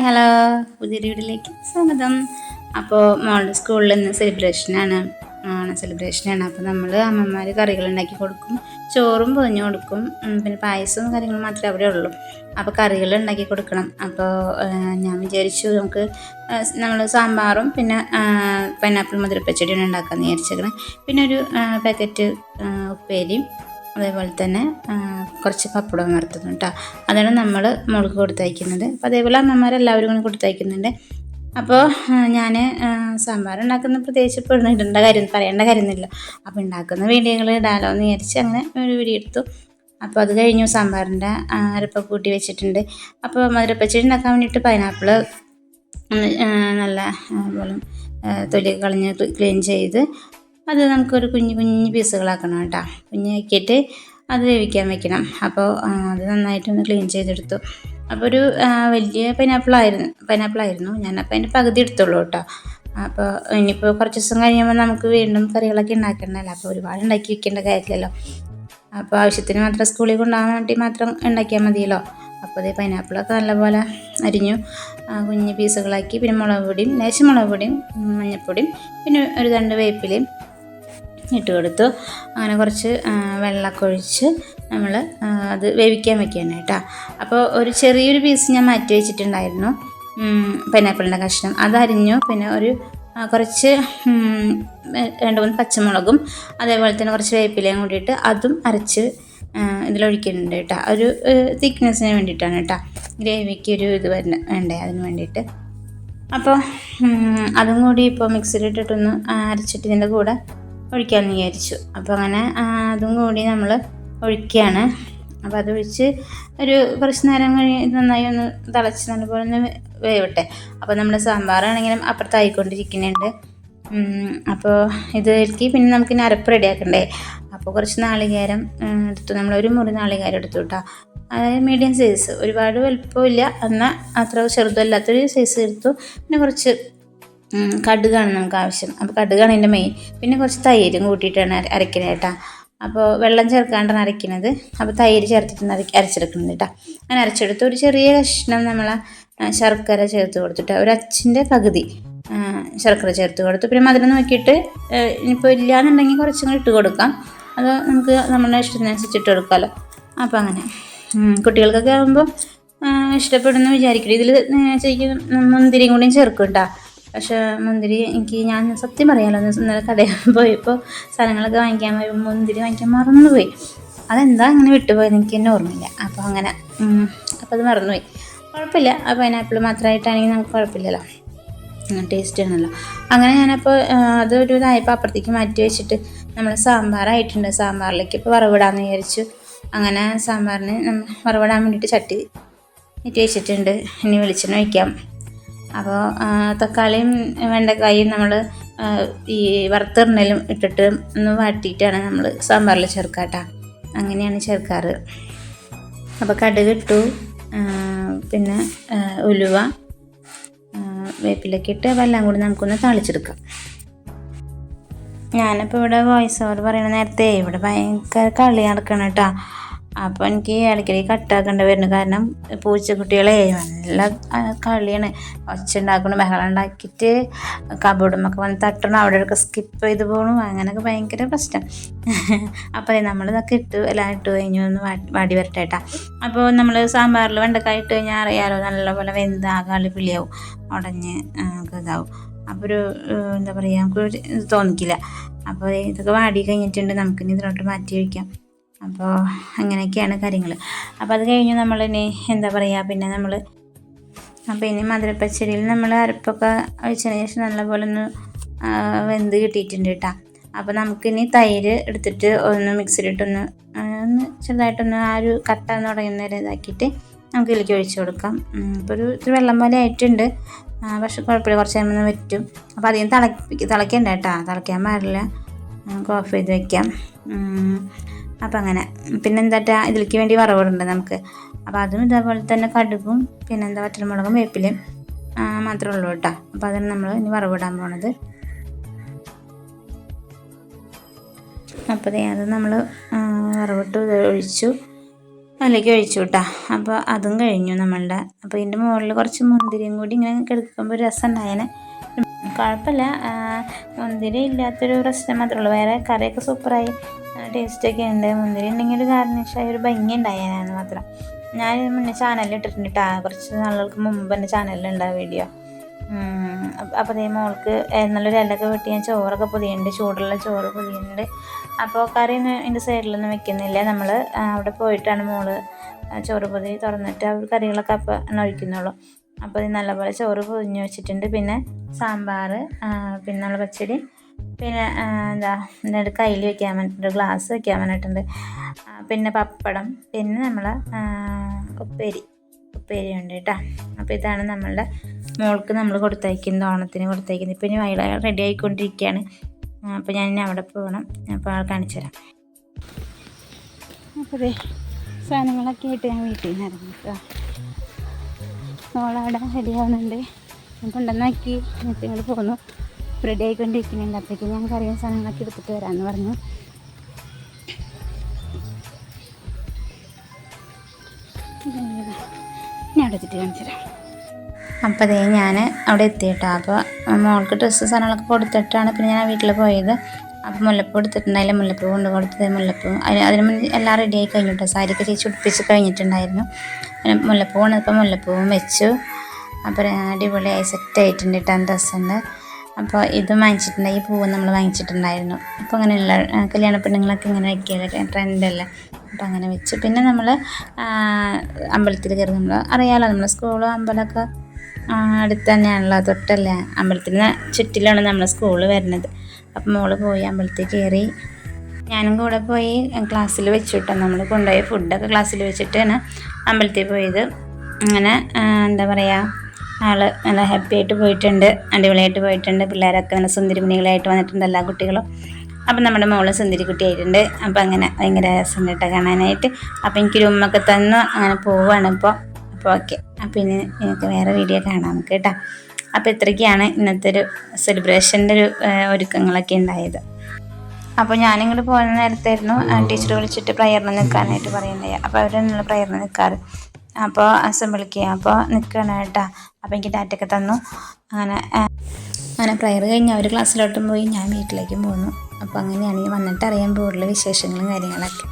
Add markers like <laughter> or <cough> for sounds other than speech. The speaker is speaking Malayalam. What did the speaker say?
ഹായ് ഹലോ പുതിയൊരു വീട്ടിലേക്ക് സ്വാഗതം. അപ്പോൾ മോളുടെ സ്കൂളിൽ ഇന്ന് സെലിബ്രേഷനാണ് ആണ്. സെലിബ്രേഷനാണ് അപ്പോൾ നമ്മൾ അമ്മമാർ കറികൾ ഉണ്ടാക്കി കൊടുക്കും. ചോറും പൊതിഞ്ഞു കൊടുക്കും. പിന്നെ പായസവും കാര്യങ്ങളും മാത്രമേ അവിടെ ഉള്ളൂ. അപ്പോൾ കറികൾ ഉണ്ടാക്കി കൊടുക്കണം. അപ്പോൾ ഞാൻ വിചാരിച്ചു നമുക്ക് നമ്മൾ സാമ്പാറും പിന്നെ പൈനാപ്പിൾ മുതിരപ്പച്ചടിയാണ് ഉണ്ടാക്കാമെന്ന് വിചാരിച്ചേക്കണം. പിന്നെ ഒരു പാക്കറ്റ് ഉപ്പേരിയും അതേപോലെ തന്നെ കുറച്ച് പപ്പടം വറുത്തതും കേട്ടോ അതാണ് നമ്മൾ മുളക് കൊടുത്തയക്കുന്നത്. അപ്പോൾ അതേപോലെ അമ്മമാരെല്ലാവരും കൂടി കൊടുത്തയക്കുന്നുണ്ട്. അപ്പോൾ ഞാൻ സാമ്പാർ ഉണ്ടാക്കുന്ന പ്രത്യേകിച്ച് ഇപ്പോൾ ഇടേണ്ട കാര്യം പറയേണ്ട കാര്യമൊന്നുമില്ല. അപ്പോൾ ഉണ്ടാക്കുന്ന വീഡിയോകൾ ഇടാലോ എന്ന് വിചാരിച്ച് അങ്ങനെ ഒരു വീഡിയോ എടുത്തു. അപ്പോൾ അത് കഴിഞ്ഞു സാമ്പാറിന്റെ അരപ്പ കൂട്ടി വെച്ചിട്ടുണ്ട്. അപ്പോൾ മധുരപ്പച്ചടി ഉണ്ടാക്കാൻ വേണ്ടിയിട്ട് പൈനാപ്പിൾ നല്ല പോലെ തൊലി കളഞ്ഞ് ക്ലീൻ ചെയ്ത് അത് നമുക്കൊരു കുഞ്ഞു കുഞ്ഞു പീസുകളാക്കണം കേട്ടോ. കുഞ്ഞാക്കിയിട്ട് അത് വേവിക്കാൻ വെക്കണം. അപ്പോൾ അത് നന്നായിട്ടൊന്ന് ക്ലീൻ ചെയ്തെടുത്തു. അപ്പോൾ ഒരു വലിയ പൈനാപ്പിളായിരുന്നു പൈനാപ്പിളായിരുന്നു ഞാനപ്പോൾ അതിന്റെ പകുതി എടുത്തുള്ളൂ കേട്ടോ. അപ്പോൾ ഇനിയിപ്പോൾ കുറച്ച് ദിവസം കഴിയുമ്പോൾ നമുക്ക് വീണ്ടും കറികളൊക്കെ ഉണ്ടാക്കണമല്ലോ. അപ്പോൾ ഒരുപാട് ഉണ്ടാക്കി വെക്കേണ്ട കാര്യമില്ലല്ലോ. അപ്പോൾ ആവശ്യത്തിന് മാത്രം സ്കൂളിൽ കൊണ്ടുപോകാൻ വേണ്ടി മാത്രം ഉണ്ടാക്കിയാൽ മതിയല്ലോ. അപ്പോൾ അതേ പൈനാപ്പിളൊക്കെ നല്ലപോലെ അരിഞ്ഞു കുഞ്ഞു പീസുകളാക്കി. പിന്നെ മുളക് പൊടിയും ലേശം മുളക് പൊടിയും മഞ്ഞൾപ്പൊടിയും പിന്നെ ഒരു രണ്ട് വേപ്പിലയും ഇട്ട് കൊടുത്തു. അങ്ങനെ കുറച്ച് വെള്ളമൊക്കെ ഒഴിച്ച് നമ്മൾ അത് വേവിക്കാൻ വെക്കുകയാണ് കേട്ടോ. അപ്പോൾ ഒരു ചെറിയൊരു പീസ് ഞാൻ മാറ്റി വെച്ചിട്ടുണ്ടായിരുന്നു. പൈനാപ്പിളിന്റെ കഷ്ണം. അത് അരിഞ്ഞു. പിന്നെ ഒരു കുറച്ച് രണ്ട് മൂന്ന് പച്ചമുളകും അതേപോലെ തന്നെ കുറച്ച് വേപ്പിലയും കൂടിയിട്ട് അതും അരച്ച് ഇതിലൊഴിക്കുന്നുണ്ട് കേട്ടോ. ഒരു തിക്നെസ്സിന് വേണ്ടിയിട്ടാണ് കേട്ടോ. ഗ്രേവിക്ക് ഒരു ഇത് വരണ വേണ്ടേ അതിന് വേണ്ടിയിട്ട്. അപ്പോൾ അതും കൂടി ഇപ്പോൾ മിക്സിയിലിട്ടിട്ടൊന്ന് അരച്ചിട്ട് ഇതിന്റെ കൂടെ ഒഴിക്കാമെന്ന് വിചാരിച്ചു. അപ്പോൾ അങ്ങനെ അതും കൂടി നമ്മൾ ഒഴിക്കുകയാണ്. അപ്പോൾ അത് ഒഴിച്ച് ഒരു കുറച്ച് നേരം കഴിഞ്ഞ് നന്നായി ഒന്ന് തിളച്ച് നല്ലപോലെ ഒന്ന് വേവട്ടെ. അപ്പോൾ നമ്മൾ സാമ്പാറാണെങ്കിലും അപ്പുറത്തായിക്കൊണ്ടിരിക്കുന്നുണ്ട് അപ്പോൾ അപ്പോൾ ഇതിലേക്ക് പിന്നെ നമുക്ക് ഇനി അരപ്പ് റെഡിയാക്കണ്ടേ? അപ്പോൾ കുറച്ച് നാളികേരം എടുത്തു. നമ്മൾ ഒരു മുറി നാളികേരം എടുത്തു കേട്ടോ. അതായത് മീഡിയം സൈസ് ഒരുപാട് വലുപ്പമില്ല. എന്നാൽ അത്ര ചെറുതല്ലാത്തൊരു സൈസ് എടുത്തു. പിന്നെ കുറച്ച് കടുകാണ് നമുക്ക് ആവശ്യം. അപ്പോൾ കടുകാണ് ഇതിന്റെ മെയിൻ പിന്നെ കുറച്ച് തൈരും കൂട്ടിയിട്ടാണ് അര- അരയ്ക്കുന്നത് കേട്ടോ. അപ്പോൾ വെള്ളം ചേർക്കാണ്ടാണ് അരയ്ക്കുന്നത് അപ്പോൾ തൈര് ചേർത്തിട്ട് അരക്ക് അരച്ചെടുക്കുന്നത് കേട്ടോ. അങ്ങനെ അരച്ചെടുത്ത് ഒരു ചെറിയ കഷ്ണം നമ്മൾ ശർക്കര ചേർത്ത് കൊടുത്തിട്ട് ഒരു അച്ചിന്റെ പകുതി ശർക്കര ചേർത്ത് കൊടുത്തു. പിന്നെ മധുരം നോക്കിയിട്ട് ഇനിയിപ്പോൾ ഇല്ലയെന്നുണ്ടെങ്കിൽ കുറച്ചും കൂടി ഇട്ട് കൊടുക്കാം. അത് നമുക്ക് നമ്മുടെ ഇഷ്ടത്തിനനുസരിച്ച് ഇട്ട് കൊടുക്കാമല്ലോ അപ്പോൾ അങ്ങനെ കുട്ടികൾക്കൊക്കെ ആകുമ്പോൾ ഇഷ്ടപ്പെടുന്നു വിചാരിക്കും ഇതിൽ ശരിക്കും മുന്തിരിയും കൂടിയും ചേർക്കും കേട്ടോ. പക്ഷേ മുന്തിരി എനിക്ക് ഞാൻ സത്യം ഒന്ന് ഇന്നലെ കടയിൽ <laughs> പോയപ്പോൾ സാധനങ്ങളൊക്കെ വാങ്ങിക്കാൻ പോയപ്പോൾ മുന്തിരി വാങ്ങിക്കാൻ മറന്നുപോയി. അതെന്താ അങ്ങനെ വിട്ടുപോയത് എനിക്ക് തന്നെ ഓർമ്മയില്ല. അപ്പോൾ അങ്ങനെ അപ്പോൾ അത് മറന്നുപോയി. കുഴപ്പമില്ല. ആ പൈനാപ്പിൾ മാത്രമായിട്ടാണെങ്കിൽ നമുക്ക് കുഴപ്പമില്ലല്ലോ. ടേസ്റ്റ് ആണല്ലോ. അങ്ങനെ ഞാനപ്പോൾ അതൊരു ഇതായപ്പോൾ അപ്പുറത്തേക്ക് മാറ്റി വെച്ചിട്ട് നമ്മൾ സാമ്പാറായിട്ടുണ്ട്. സാമ്പാറിലേക്ക് ഇപ്പോൾ വറവിടാമെന്ന് വിചാരിച്ചു. അങ്ങനെ സാമ്പാറിന് വറവിടാൻ വേണ്ടിയിട്ട് ചട്ടി മാറ്റി വെച്ചിട്ടുണ്ട്. ഇനി വെളിച്ചെണ്ണ ഒഴിക്കാം. അപ്പോൾ തക്കാളിയും വെണ്ടക്കായും നമ്മൾ ഈ വറുത്തെറിഞ്ഞലും ഇട്ടിട്ട് ഒന്ന് വാട്ടിയിട്ടാണ് നമ്മൾ സാമ്പാറിൽ ചേർക്കാട്ടോ. അങ്ങനെയാണ് ചേർക്കാറ്. അപ്പോൾ കടുക് ഇട്ടു പിന്നെ ഉലുവ വേപ്പിലൊക്കെ ഇട്ട് അപ്പോൾ എല്ലാം കൂടി നമുക്കൊന്ന് തളിച്ചെടുക്കാം. ഞാനിപ്പോൾ ഇവിടെ വോയിസ് ഓവർ പറയുന്ന നേരത്തെ ഇവിടെ ഭയങ്കര കളി നടക്കണം കേട്ടോ അപ്പോൾ എനിക്ക് ഇടയ്ക്കിടയ്ക്ക് കട്ടാക്കേണ്ടി വരുന്നു കാരണം പൂച്ചക്കുട്ടികളെ നല്ല കളിയാണ്. ഒച്ച ഉണ്ടാക്കണം ബഹളം ഉണ്ടാക്കിയിട്ട് കബോർഡുമൊക്കെ വന്ന് തട്ടണം അവിടെ ഒക്കെ സ്കിപ്പ് ചെയ്ത് പോകണം അങ്ങനെയൊക്കെ ഭയങ്കര പ്രശ്നം. <laughs> അപ്പോൾ നമ്മൾ ഇതൊക്കെ ഇട്ട് എല്ലാം ഇട്ട് കഴിഞ്ഞു ഒന്ന് വാടി വരട്ടേട്ടാ അപ്പോൾ നമ്മൾ സാമ്പാറിൽ വെണ്ടക്കായ ഇട്ട് കഴിഞ്ഞാൽ അറിയാലോ നല്ലപോലെ വെന്ത് ആകാളി പിളിയാവും ഉടഞ്ഞ് ഇതാവും. അപ്പോൾ ഒരു എന്താ പറയുക നമുക്ക് തോന്നിക്കില്ല. അപ്പോൾ ഇതൊക്കെ വാടി കഴിഞ്ഞിട്ടുണ്ട് നമുക്കിനി ഇതിലോട്ട് മാറ്റി വയ്ക്കാം. അപ്പോൾ അങ്ങനെയൊക്കെയാണ് കാര്യങ്ങൾ അപ്പോൾ അത് കഴിഞ്ഞ് നമ്മൾ ഇനി എന്താ പറയുക പിന്നെ നമ്മൾ അപ്പോൾ ഇനി മധുരപ്പച്ചടിയിൽ നമ്മൾ അരപ്പൊക്കെ ഒഴിച്ചതിന് ശേഷം നല്ലപോലെ ഒന്ന് വെന്ത് കിട്ടിയിട്ടുണ്ട് കേട്ടോ. അപ്പോൾ നമുക്കിനി തൈര് എടുത്തിട്ട് ഒന്ന് മിക്സിയിലിട്ടൊന്ന് ഒന്ന് ചെറുതായിട്ടൊന്ന് ആ ഒരു കട്ട എന്ന് തുടങ്ങുന്ന വരെ ഇതാക്കിയിട്ട് നമുക്ക് ഇതിലേക്ക് ഒഴിച്ചു കൊടുക്കാം. ഇപ്പോൾ ഒരു ഇത്തിരി വെള്ളം പോലെ ആയിട്ടുണ്ട്. പക്ഷെ കുഴപ്പമില്ല കുറച്ച് നേരം ഒന്ന് വറ്റും. അപ്പോൾ അധികം തിളപ്പി തിളയ്ക്കണ്ട കേട്ടോ തിളയ്ക്കാൻ പാടില്ല. നമുക്ക് ഓഫ് ചെയ്ത് വെക്കാം. ഉം, അപ്പം അങ്ങനെ. പിന്നെ എന്താ ഇതിലേക്ക് വേണ്ടി വറവുണ്ട് നമുക്ക്. അപ്പോൾ അതും ഇതേപോലെ തന്നെ കടുകും പിന്നെന്താ വറ്റൽമുളകും വേപ്പിലും മാത്രമേ ഉള്ളൂ കേട്ടോ. അപ്പോൾ അതിന് നമ്മൾ ഇനി വറവിടാൻ പോണത്. അപ്പോൾ അത് നമ്മൾ വറവിട്ട് ഒഴിച്ചു. അതിലേക്ക് ഒഴിച്ചു കേട്ടോ. അപ്പോൾ അതും കഴിഞ്ഞു നമ്മളുടെ. അപ്പോൾ ഇതിന്റെ മുകളിൽ കുറച്ച് മുന്തിരിയും കൂടി ഇങ്ങനെ കിടക്കുമ്പോൾ ഒരു രസം ഉണ്ടായേനെ കുഴപ്പമില്ല. മുന്തിരി ഇല്ലാത്തൊരു പ്രശ്നം മാത്രമേ ഉള്ളൂ. വേറെ കറിയൊക്കെ സൂപ്പറായി. ടേസ്റ്റൊക്കെ ഉണ്ട്. മുന്തിരി ഉണ്ടെങ്കിൽ ഒരു ഗാർണിഷായ ഒരു ഭംഗി ഉണ്ടായിരുന്നു മാത്രം. ഞാൻ മുന്നേ ചാനലിൽ ഇട്ടിട്ടുണ്ട് കേട്ടോ കുറച്ച് നാളുകൾക്ക് മുമ്പ് എന്റെ ചാനലിലുണ്ട് ആ വീഡിയോ അപ്പോൾ അതേ മോൾക്ക് നല്ലൊരു ഇലൊക്കെ വെട്ടി. ഞാൻ ചോറൊക്കെ പൊതിയുന്നുണ്ട് ചൂടുള്ള ചോറ് പൊതിയുന്നുണ്ട് അപ്പോൾ കറി എന്റെ സൈഡിലൊന്നും വെക്കുന്നില്ല. നമ്മൾ അവിടെ പോയിട്ടാണ് മോൾ ചോറ് പൊതി തുറന്നിട്ട് അവർ കറികളൊക്കെ അപ്പം ഒഴിക്കുന്നുള്ളൂ. അപ്പോൾ ഇത് നല്ലപോലെ ചോറ് പൊതിഞ്ഞ് വെച്ചിട്ടുണ്ട്. പിന്നെ സാമ്പാർ പിന്നെ നമ്മൾ പച്ചടി പിന്നെ എന്താ എന്നിട്ട് കയ്യിൽ വെക്കാൻ വേണ്ടിയിട്ടുണ്ട് ഗ്ലാസ് വെക്കാൻ വേണ്ടിയിട്ടുണ്ട്. പിന്നെ പപ്പടം പിന്നെ നമ്മൾ ഉപ്പേരി ഉപ്പേരി ഉണ്ട് കേട്ടോ. അപ്പോൾ ഇതാണ് നമ്മളുടെ മോൾക്ക് നമ്മൾ കൊടുത്തയക്കുന്നത് ഓണത്തിന് കൊടുത്തയക്കുന്നത്. ഇപ്പം ഇനി വൈകിട്ട് റെഡി ആയിക്കൊണ്ടിരിക്കുകയാണ്. അപ്പോൾ ഞാൻ ഇനി അവിടെ പോകണം അപ്പോൾ ആൾ കാണിച്ചു തരാം. അപ്പോൾ സാധനങ്ങളൊക്കെ ആയിട്ട് ഞാൻ വീട്ടിൽ നിന്ന് ഇറങ്ങി കേട്ടോ. മോളവിടെ റെഡി ആവുന്നുണ്ട് ഞാൻ കൊണ്ടുവന്നാക്കി. എന്നിട്ട് ഇങ്ങോട്ട് പോന്നു. റെഡി ആയിക്കൊണ്ടിരിക്കുന്നുണ്ട് അപ്പോഴേക്കും ഞാൻ കറിയും സാധനങ്ങളൊക്കെ എടുത്തിട്ട് വരാമെന്ന് പറഞ്ഞു. ഞാൻ അവിടെ എത്തിയിട്ട് കാണിച്ചു അപ്പോൾ അതേ ഞാൻ അവിടെ എത്തി കേട്ടോ അപ്പോൾ മോൾക്ക് ഡ്രസ്സ് സാധനങ്ങളൊക്കെ കൊടുത്തിട്ടാണ് പിന്നെ ഞാൻ വീട്ടിൽ പോയത്. അപ്പോൾ മുല്ലപ്പൂ എടുത്തിട്ടുണ്ടായില്ല. മുല്ലപ്പൂ കൊണ്ട് കൊടുത്തത് മുല്ലപ്പൂ. അതിന് അതിന് മുന്നേ എല്ലാം ആയി കഴിഞ്ഞിട്ടോ സാരിക്ക് ചേച്ചി ഉടുപ്പിച്ച് കഴിഞ്ഞിട്ടുണ്ടായിരുന്നു. മുല്ലപ്പൂ വന്നപ്പോൾ മുല്ലപ്പൂവും വെച്ചു. അപ്പോൾ അടിപൊളിയായി സെറ്റ് ആയിട്ടുണ്ട് കേട്ടോ ഡ്രസ്സുണ്ട് അപ്പോൾ ഇതും വാങ്ങിച്ചിട്ടുണ്ടായി ഈ പൂവ് നമ്മൾ വാങ്ങിച്ചിട്ടുണ്ടായിരുന്നു. അപ്പോൾ അങ്ങനെയുള്ള കല്യാണ പെണ്ണുങ്ങളൊക്കെ ഇങ്ങനെ വയ്ക്കുക ട്രെൻഡല്ലേ. അപ്പോൾ അങ്ങനെ വെച്ചു. പിന്നെ നമ്മൾ അമ്പലത്തിൽ കയറി നമ്മൾ അറിയാമല്ലോ നമ്മൾ സ്കൂളും അമ്പലമൊക്കെ അടുത്ത് തന്നെയാണല്ലോ തൊട്ടല്ലേ? അമ്പലത്തിന് ചുറ്റിലാണ് നമ്മളെ സ്കൂൾ വരുന്നത്. അപ്പം മോൾ പോയി അമ്പലത്തിൽ കയറി ഞാനും കൂടെ പോയി ക്ലാസ്സിൽ വെച്ചിട്ട് നമ്മൾ കൊണ്ടുപോയി ഫുഡൊക്കെ ക്ലാസ്സിൽ വെച്ചിട്ട് വെച്ചിട്ടാണ് അമ്പലത്തിൽ പോയത്. അങ്ങനെ എന്താ പറയുക ആൾ നല്ല ഹാപ്പി ആയിട്ട് പോയിട്ടുണ്ട് അടിപൊളിയായിട്ട് പോയിട്ടുണ്ട്. പിള്ളേരൊക്കെ നല്ല സുന്ദരി മുനികളായിട്ട് വന്നിട്ടുണ്ട് എല്ലാ കുട്ടികളും. അപ്പം നമ്മുടെ മോൾ സുന്ദരി കുട്ടിയായിട്ടുണ്ട് അപ്പം അങ്ങനെ ഭയങ്കര രസം കേട്ടോ കാണാനായിട്ട്. അപ്പം എനിക്കൊരു ഉമ്മൊക്കെ തന്നു അങ്ങനെ പോവുകയാണ് ഇപ്പോൾ അപ്പോൾ ഓക്കെ. അപ്പം ഇനി നിങ്ങൾക്ക് വേറെ വീഡിയോ കാണാം നമുക്ക് കേട്ടോ. അപ്പോൾ ഇത്രയ്ക്കാണ് ഇന്നത്തെ ഒരു സെലിബ്രേഷന്റെ ഒരു ഒരുക്കങ്ങളൊക്കെ ഉണ്ടായത്. അപ്പോൾ ഞാനിങ്ങോട്ട് പോകുന്ന നേരത്തായിരുന്നു. ടീച്ചർ വിളിച്ചിട്ട് പ്രയറിന് നിൽക്കാനായിട്ട് പറയുന്നത് അപ്പോൾ അവരെന്നുള്ള പ്രയറിന് നിൽക്കാറ് അപ്പോൾ അസംബിളിക്ക് അപ്പോൾ നിൽക്കണം കേട്ടോ. അപ്പോൾ എനിക്ക് ഡാറ്റൊക്കെ തന്നു. അങ്ങനെ അങ്ങനെ പ്രയർ കഴിഞ്ഞ് അവർ ക്ലാസ്സിലോട്ടും പോയി ഞാൻ വീട്ടിലേക്കും പോന്നു. അപ്പോൾ അങ്ങനെയാണ് ഈ വന്നിട്ട് അറിയാൻ കൂടുതൽ വിശേഷങ്ങളും കാര്യങ്ങളൊക്കെ.